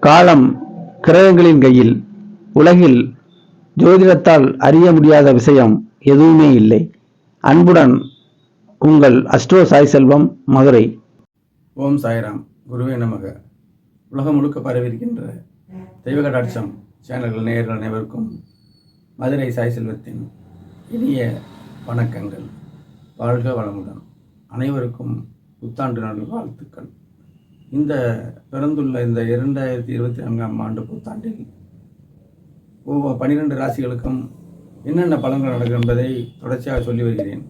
காலம் கிரகங்களின் கையில் உலகில் ஜோதிடத்தால் அறிய முடியாத விஷயம் எதுவுமே இல்லை. அன்புடன் உங்கள் அஸ்ட்ரோ சாய் செல்வம் மதுரை. ஓம் சாய்ராம். குருவே நமக. உலகம் முழுக்க பரவியிருக்கின்ற தெய்வ கடாட்சம் சேனல்கள் நேயர்கள் அனைவருக்கும் மதுரை சாய் செல்வத்தின் இனிய வணக்கங்கள். வாழ்க வளமுடன். அனைவருக்கும் புத்தாண்டு நாள் வாழ்த்துக்கள் இந்த பிறந்துள்ள இந்த இரண்டாயிரத்தி இருபத்தி நான்காம் ஆண்டு புத்தாண்டில் ஒவ்வொரு பனிரெண்டு ராசிகளுக்கும் என்னென்ன பலன்கள் நடக்கும் என்பதை தொடர்ச்சியாக சொல்லி வருகிறேன்.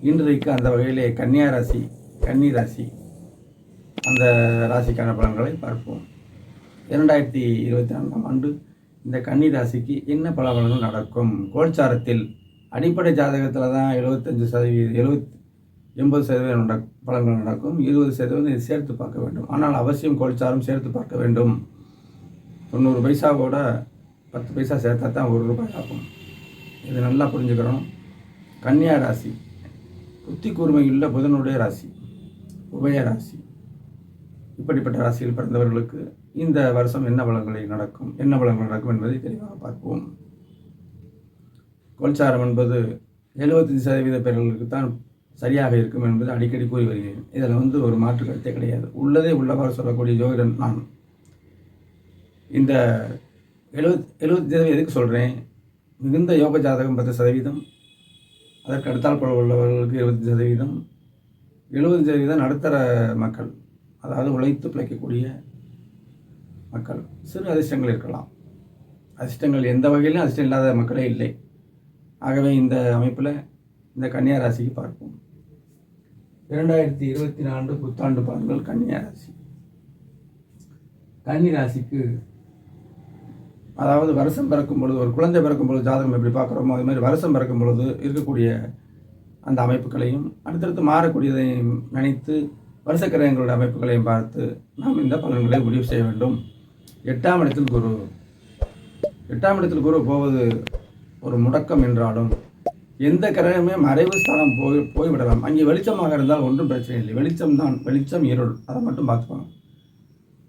இன்றைக்கு அந்த வகையிலே கன்னியா ராசி கன்னி ராசி அந்த ராசிக்கான பலன்களை பார்ப்போம். இரண்டாயிரத்தி இருபத்தி நான்காம் ஆண்டு இந்த கன்னி ராசிக்கு என்ன பல பலன்கள் நடக்கும்? கோல்சாரத்தில் அடிப்படை ஜாதகத்தில் தான் எழுபத்தஞ்சு சதவீதம் எழுபத் எண்பது சதவீதம் நட பழங்கள் நடக்கும். இருபது சதவீதம் இதை சேர்த்து பார்க்க வேண்டும். ஆனால் அவசியம் கோல்சாரம் சேர்த்து பார்க்க வேண்டும். தொண்ணூறு பைசாவோட பத்து பைசா சேர்த்தா தான் ஒரு ரூபாய் ஆகும். இது நல்லா புரிஞ்சுக்கிறோம் கன்னியா ராசி. புத்தி கூர்மையுள்ள புதனுடைய ராசி. உபய ராசி. இப்படிப்பட்ட ராசியில் பிறந்தவர்களுக்கு இந்த வருஷம் என்ன பலங்களை நடக்கும் என்ன பலங்கள் நடக்கும் என்பதை தெளிவாக பார்ப்போம். கோல்சாரம் என்பது எழுபத்தஞ்சு சதவீத பேர்களுக்கு தான் சரியாக இருக்கும் என்பது அடிக்கடி கூறி வருகிறேன். இதில் வந்து ஒரு மாற்று கருத்தே கிடையாது. உள்ளதே உள்ளவாறு சொல்லக்கூடிய ஜோதிடன் நான். இந்த எழுபத் எழுபத்தி சதவீதம் எதுக்கு சொல்கிறேன் மிகுந்த யோக ஜாதகம் பத்து சதவீதம். அதற்கு அடுத்தால் போல உள்ளவர்களுக்கு இருபத்தி சதவீதம். எழுபது சதவீதம் நடுத்தர மக்கள் அதாவது உழைத்து பிழைக்கக்கூடிய மக்கள். சிறு அதிர்ஷ்டங்கள் இருக்கலாம். அதிர்ஷ்டங்கள் எந்த வகையிலும் அதிர்ஷ்டம் இல்லாத மக்களே இல்லை. ஆகவே இந்த அமைப்பில் இந்த கன்னியா ராசிக்கு பார்ப்போம். இரண்டாயிரத்தி இருபத்தி நான்கு புத்தாண்டு பலன்கள் கன்னியா ராசி ராசிக்கு அதாவது வருஷம் பிறக்கும் பொழுது ஒரு குழந்தை பிறக்கும் பொழுது ஜாதகம் எப்படி பார்க்குறோமோ அது மாதிரி வருஷம் பிறக்கும் பொழுது இருக்கக்கூடிய அந்த அமைப்புகளையும் அடுத்தடுத்து மாறக்கூடியதையும் நினைத்து வருஷக்கிரகங்களுடைய அமைப்புகளையும் பார்த்து நாம் இந்த பலன்களை முடிவு செய்ய வேண்டும். எட்டாம் இடத்தில் குரு. எட்டாம் இடத்தில் குரு போவது ஒரு முடக்கம் என்றாலும் எந்த கிரகமே மறைவு ஸ்தானம் போய் போய்விடலாம். அங்கே வெளிச்சமாக இருந்தால் ஒன்றும் பிரச்சனை இல்லை. வெளிச்சம் தான் வெளிச்சம் இருள். அதை மட்டும் பார்த்துக்கணும்.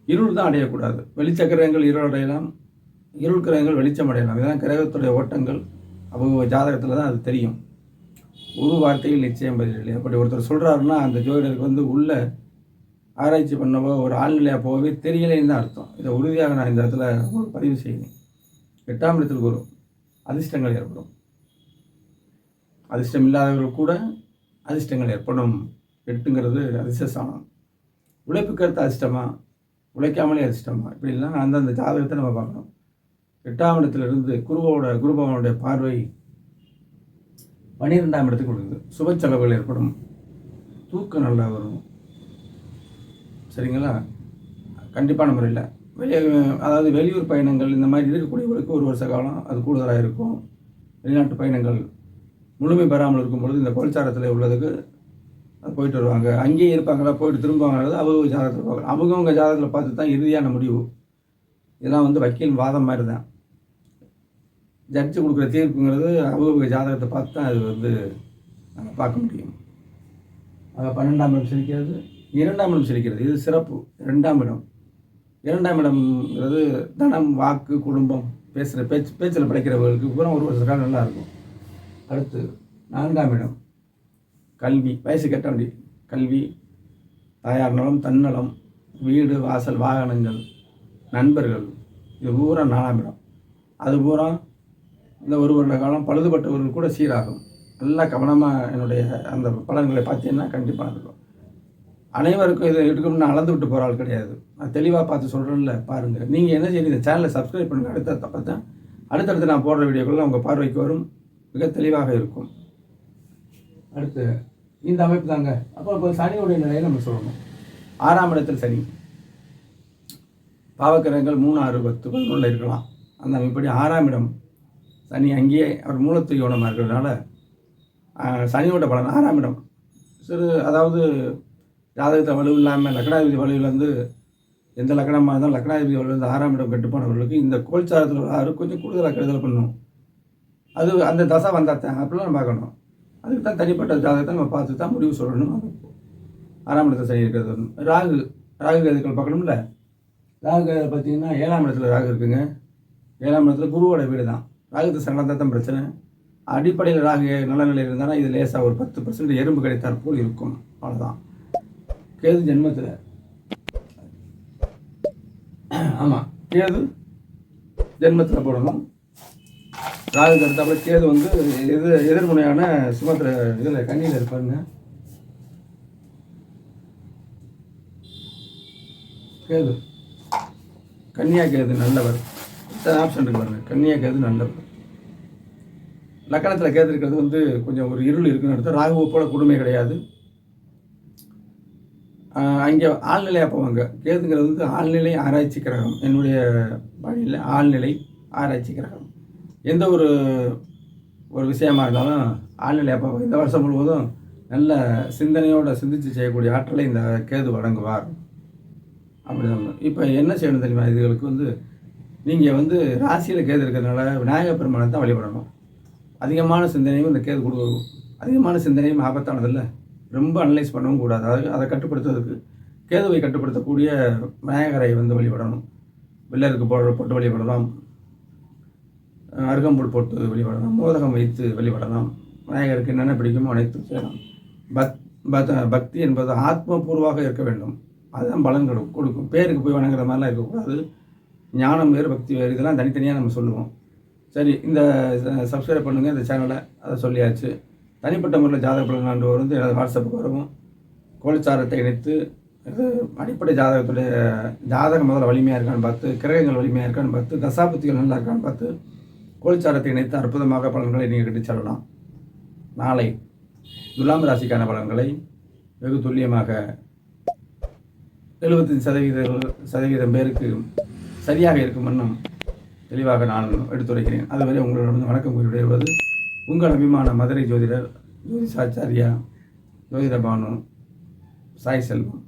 இருள் தான் அடையக்கூடாது. வெளிச்ச கிரகங்கள் இருள் அடையலாம். இருள் கிரகங்கள் வெளிச்சம் அடையலாம். இதெல்லாம் கிரகத்துடைய ஓட்டங்கள். அவங்க ஜாதகத்தில் தான் அது தெரியும். ஒரு வார்த்தையில் நிச்சயம் பதில் இல்லை. அப்படி ஒருத்தர் சொல்கிறாருன்னா அந்த ஜோதிடருக்கு வந்து உள்ள ஆராய்ச்சி பண்ணவோ ஒரு ஆழ்நிலையாக போகவே தெரியலைன்னு தான் அர்த்தம். இதை உறுதியாக நான் இந்த இடத்துல உங்களுக்கு பதிவு செய்யணும் எட்டாம் இடத்தில் குரு. அதிர்ஷ்டங்கள் ஏற்படும். அதிர்ஷ்டம் இல்லாதவர்கள் கூட அதிர்ஷ்டங்கள் ஏற்படும். எட்டுங்கிறது அதிர்ஷ்டஸ்தானம். உழைப்புக்கு அதிர்ஷ்டமா? உழைக்காமலே அதிர்ஷ்டமா? இப்படிலாம் அந்தந்த ஜாதகத்தை நம்ம பார்க்கணும். எட்டாம் இடத்துலேருந்து குருவோட குருபவனுடைய பார்வை பன்னிரெண்டாம் இடத்துக்கு கொடுக்குது சுப செலவுகள் ஏற்படும். தூக்கம் நல்லா வரும். சரிங்களா? கண்டிப்பான முறையில் வெளியே அதாவது வெளியூர் பயணங்கள் இந்த மாதிரி இருக்கக்கூடியவர்களுக்கு ஒரு வருஷ காலம் அது கூடுதலாக இருக்கும். வெளிநாட்டு பயணங்கள் முழுமை பெறாமல் இருக்கும் பொழுது இந்த கோல்சாரத்தில் உள்ளதுக்கு போயிட்டு வருவாங்க. அங்கேயே இருப்பாங்களா? போயிட்டு திரும்புவாங்கிறது அவங்க ஜாதகத்தில் பார்க்கலாம் அவங்கவுங்க ஜாதகத்தில் பார்த்து தான் இறுதியான முடிவு. இதெல்லாம் வந்து வக்கீல் வாதம் மாதிரி தான். ஜட்ஜு கொடுக்குற தீர்ப்புங்கிறது அவங்க ஜாதகத்தை பார்த்து தான் அது வந்து நாங்கள் பார்க்க முடியும். ஆக பன்னெண்டாம் இடம் சிரிக்கிறது இரண்டாம் இடம் சிரிக்கிறது. இது சிறப்பு. இரண்டாம் இடம். இரண்டாம் இடம்ங்கிறது தனம் வாக்கு குடும்பம் பேசுகிற பேச்சு பேச்சில் படைக்கிறவர்களுக்கு பூரா ஒரு வருஷ காலம் இருக்கும். அடுத்து நான்காம் இடம். கல்வி வயசு கெட்டவண்டி கல்வி தாயார் நலம் தன்னலம் வீடு வாசல் வாகனங்கள் நண்பர்கள் இது பூரா நாலாம் இடம். அது பூரா இந்த ஒரு வருட காலம் பழுதுபட்டவர்கள் கூட சீராகும். நல்லா கவனமாக என்னுடைய அந்த பலன்களை பார்த்தீங்கன்னா கண்டிப்பாக இருக்கும் அனைவருக்கும் இதை எடுக்கணும்னு அளந்து விட்டு போகிற ஆள் கிடையாது. நான் தெளிவாக பார்த்து சொல்கிறேன்ல பாருங்கள் நீங்கள் என்ன செய்யுங்க இந்த சேனலை சப்ஸ்கிரைப் பண்ணுங்கள் அடுத்த பார்த்தா அடுத்தடுத்து நான் போடுற வீடியோக்கள்லாம் உங்கள் பார்வைக்கு வரும். மிக தெளிவாக இருக்கும். அடுத்து இந்த அமைப்பு தாங்க. அப்போ இப்போ சனியுடைய நிலையை நம்ம சொல்லணும். ஆறாம் இடத்தில் சனி. பாவக்கிரகங்கள் மூணு ஆறு பத்து பதினொன்றில் இருக்கலாம். அந்த அமைப்படி ஆறாம் இடம் சனி. அங்கேயே அவர் மூலத்து யோனமாக இருக்கிறதுனால சனியோட பலன் ஆறாம் இடம். சிறு அதாவது ஜாதகத்தை வலு இல்லாமல் லக்னாதிபதி வலுவிலேருந்து எந்த லக்னமாக இருந்தாலும் லக்னாதிபதி வலுவிலேருந்து ஆறாம் இடம் கட்டுப்பானவர்களுக்கு இந்த கோல்சாரத்தில் ஆறு கொஞ்சம் கூடுதலாக கருதல் பண்ணணும் அது அந்த தசை வந்தால் தான். அப்படிலாம் நம்ம பார்க்கணும் அதுக்கு தான் தனிப்பட்ட ஜாதகத்தை நம்ம பார்த்து தான் முடிவு சொல்லணும். ஆறாம் இடத்துல சரி இருக்கிறது ராகு ராகு கதிர்கள் பார்க்கணும்ல? ராகு பார்த்தீங்கன்னா ஏழாம் இடத்துல ராகு இருக்குங்க. ஏழாம் இடத்துல குருவோட வீடு தான். ராகு தசை நடந்தால் தான் பிரச்சனை. அடிப்படையில் ராகு நல்ல நிலையில் இருந்தாலும் இது லேசாக ஒரு பத்து பர்சன்ட் எறும்பு கிடைத்தாற் போல் இருக்கும். அவ்வளோதான் கேது ஜென்மத்தில். ஆமாம் கேது ஜென்மத்தில் போடணும். ராகுக்கு அடுத்தாப்புல கேது வந்து எது எதிர்முனையான சுமத்திர இதில் கண்ணியில் இருப்பாருங்க. கேது. கன்னியா கேது நல்லவர். ஆப்ஷன் இருக்கு பாருங்க. கன்னியா கேது நல்லவர். லக்கணத்தில் கேது இருக்கிறது வந்து கொஞ்சம் ஒரு இருள் இருக்குன்னு அர்த்தம். ராகுவை போல கொடுமை கிடையாது. அங்கே ஆழ்நிலையாக போவாங்க. கேதுங்கிறது வந்து ஆழ்நிலை ஆராய்ச்சி கிரகம். என்னுடைய வழியில் ஆழ்நிலை ஆராய்ச்சி கிரகம். எந்த ஒரு ஒரு விஷயமா இருந்தாலும் ஆன்லைனில் எப்போ இந்த வருஷம் முழுவதும் நல்ல சிந்தனையோடு சிந்திச்சு செய்யக்கூடிய ஆற்றலை இந்த கேது வழங்குவார். அப்படி சொல்லணும் இப்போ என்ன செய்யணும் தெரியுமா? இதுகளுக்கு வந்து நீங்கள் வந்து ராசியில் கேது இருக்கிறதுனால விநாயகப் பெருமானை தான் வழிபடணும். அதிகமான சிந்தனையும் இந்த கேது கொடுக்கும் அதிகமான சிந்தனையும் ஆபத்தானதில்ல ரொம்ப அனலைஸ் பண்ணவும் கூடாது. அதை அதை கட்டுப்படுத்துறதுக்கு கேதுவை கட்டுப்படுத்தக்கூடிய விநாயகரை வந்து வழிபடணும். வில்லருக்கு போட போட்டு வழிபடலாம். அருகம்புல் போட்டு வழிபடலாம் மோதகம் வைத்து வழிபடலாம் விநாயகருக்கு என்னென்ன பிடிக்குமோ அனைத்தும் செய்யலாம். பக் பக்தி என்பது ஆத்மபூர்வாக இருக்க வேண்டும். அதுதான் பலன் கொடு- கொடுக்கும். பேருக்கு போய் வணங்குற மாதிரிலாம் இருக்கக்கூடாது. ஞானம் வேறு பக்தி வேறு இதெல்லாம் தனித்தனியாக நம்ம சொல்லுவோம். சரி இந்த சப்ஸ்கிரைப் பண்ணுங்கள் இந்த சேனலை அதை சொல்லியாச்சு. தனிப்பட்ட முறையில் ஜாதக பலன் வந்து எனது வாட்ஸ்அப்புக்கு வரவும் கோலச்சாரத்தை இணைத்து இது அடிப்படை ஜாதகத்துடைய ஜாதகம் முதல்ல வலிமையாக இருக்கான்னு பார்த்து கிரகங்கள் வலிமையாக இருக்கான்னு பார்த்து தசாபுத்திகள் நல்லா இருக்கான்னு பார்த்து கோழிச்சாரத்தை இணைத்து அற்புதமாக பலன்களை நீங்கள் கிட்ட நாளை துலாம் ராசிக்கான பலன்களை வெகு துல்லியமாக எழுபத்தஞ்சு சதவீத சதவீதம் பேருக்கு சரியாக இருக்கும் வண்ணம் தெளிவாக நான் எடுத்துரைக்கிறேன். அதுவரை உங்களிடம் வணக்கம் கூறி விடைபெறுவது உங்கள் அபிமான மதுரை ஜோதிடர் ஜோதிஷாச்சாரியா ஜோதிட பானு சாய் செல்வம்.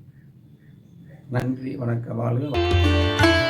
நன்றி வணக்க வாழ்க